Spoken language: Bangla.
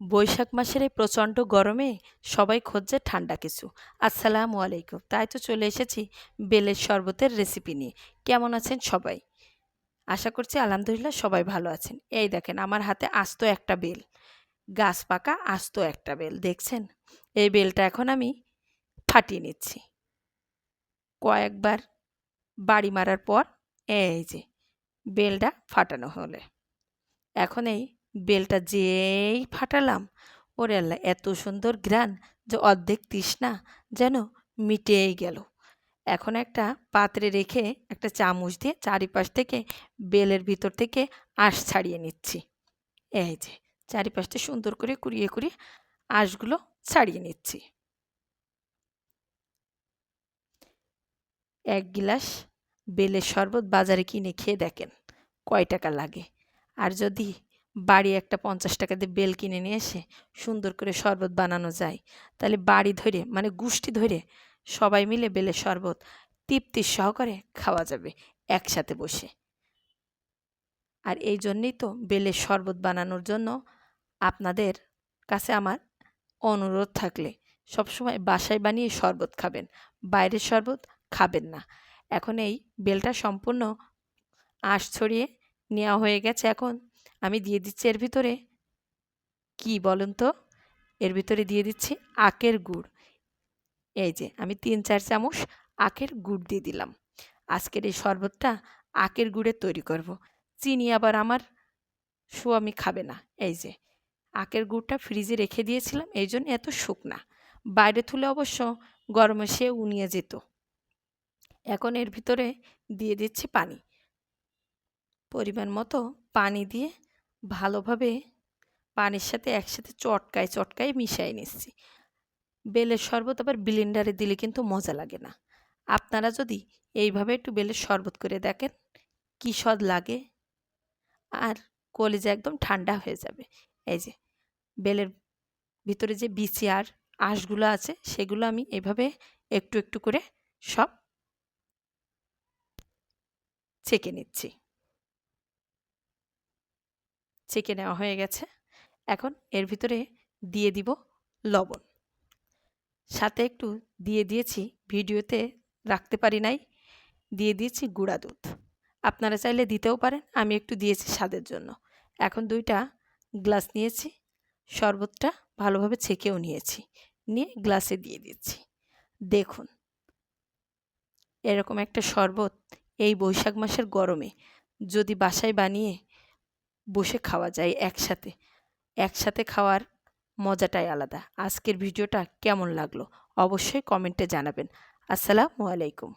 বৈশাখ মাসের এই প্রচণ্ড গরমে সবাই খুঁজছে ঠান্ডা কিছু। আসসালামু আলাইকুম। তাই তো চলে এসেছি বেলের শরবতের রেসিপি নিয়ে। কেমন আছেন সবাই? আশা করছি আলহামদুলিল্লাহ সবাই ভালো আছেন। এই দেখেন, আমার হাতে আস্ত একটা বেল। গাছ পাকা, আস্ত একটা বেল। দেখছেন? এই বেলটা এখন আমি ফাটিয়ে নিচ্ছি। কয়েকবার বাড়ি মারার পর এই যে, বেলটা ফাটানো হলে। এখন এই বেলটা যেই ফাটালাম, ওরে আল্লাহ, এত সুন্দর গ্রান যে অর্ধেক তৃষ্ণা যেন মিটেই গেল। এখন একটা পাত্রে রেখে একটা চামচ দিয়ে চারিপাশ থেকে বেলের ভিতর থেকে আঁশ ছাড়িয়ে নিচ্ছি। এই যে, চারিপাশটা সুন্দর করে কুড়িয়ে কুড়িয়ে আঁশগুলো ছাড়িয়ে নিচ্ছি। এক গিলাস বেলের শরবত বাজারে কিনে খেয়ে দেখেন, কয় টাকা লাগে? আর যদি বাড়ি একটা পঞ্চাশ টাকা দিয়ে বেল কিনে নিয়ে এসে সুন্দর করে শরবত বানানো যায়। তাহলে বাড়ি ধরে মানে গুষ্টি ধরে সবাই মিলে বেলের শরবত তৃপ্তির সহকারে খাওয়া যাবে একসাথে বসে। আর এই জন্যেই তো বেলের শরবত বানানোর জন্য আপনাদের কাছে আমার অনুরোধ থাকলে সবসময় বাসায় বানিয়ে শরবত খাবেন, বাইরের শরবত খাবেন না। এখন এই বেলটা সম্পূর্ণ আঁশ ছড়িয়ে নেওয়া হয়ে গেছে এখন। আমি দিয়ে দিচ্ছি এর ভিতরে। কি বলুন তো? এর ভিতরে দিয়ে দিচ্ছি আখের গুড়। এই যে, আমি তিন চার চামচ আখের গুড় দিয়ে দিলাম। আজকের এই শরবতটা আখের গুড়ের তৈরি করব। চিনি আবার আমার স্বামী খাবে না। এই যে, আখের গুড়টা ফ্রিজে রেখে দিয়েছিলাম, এই জন্য এত শুকনা। বাইরে তুলে অবশ্য গরমে সে উনিয়ে যেত। এখন এর ভিতরে দিয়ে দিচ্ছি পানি। পরিমাণ মতো পানি দিয়ে ভালোভাবে পানির সাথে একসাথে চটকায় চটকায় মিশিয়ে নিচ্ছি। বেলের শরবত আবার ব্লেন্ডারে দিলে কিন্তু মজা লাগে না। আপনারা যদি এইভাবে একটু বেলের শরবত করে দেখেন, কী স্বাদ লাগে। আর কলিজা একদম ঠান্ডা হয়ে যাবে। এই যে, বেলের ভিতরে যে বিচি আর আঁশগুলো আছে, সেগুলো আমি এভাবে একটু একটু করে সব ছেঁকে নিচ্ছি। ছেঁকে নেওয়া হয়ে গেছে। এখন এর ভিতরে দিয়ে দিব লবণ। সাথে একটু দিয়ে দিয়েছি, ভিডিওতে রাখতে পারি নাই। দিয়ে দিয়েছি গুঁড়া দুধ। আপনারা চাইলে দিতেও পারেন, আমি একটু দিয়েছি স্বাদের জন্য। এখন দুইটা গ্লাস নিয়েছি, শরবতটা ভালোভাবে ছেঁকেও নিয়েছি। নিয়ে গ্লাসে দিয়ে দিচ্ছি। দেখুন, এরকম একটা শরবত এই বৈশাখ মাসের গরমে যদি বাসায় বানিয়ে বসে খাওয়া যায় একসাথে। একসাথে খাওয়ার মজাটাই আলাদা। আজকের ভিডিওটা কেমন লাগল? অবশ্যই কমেন্টে জানাবেন। আসসালামু আলাইকুম।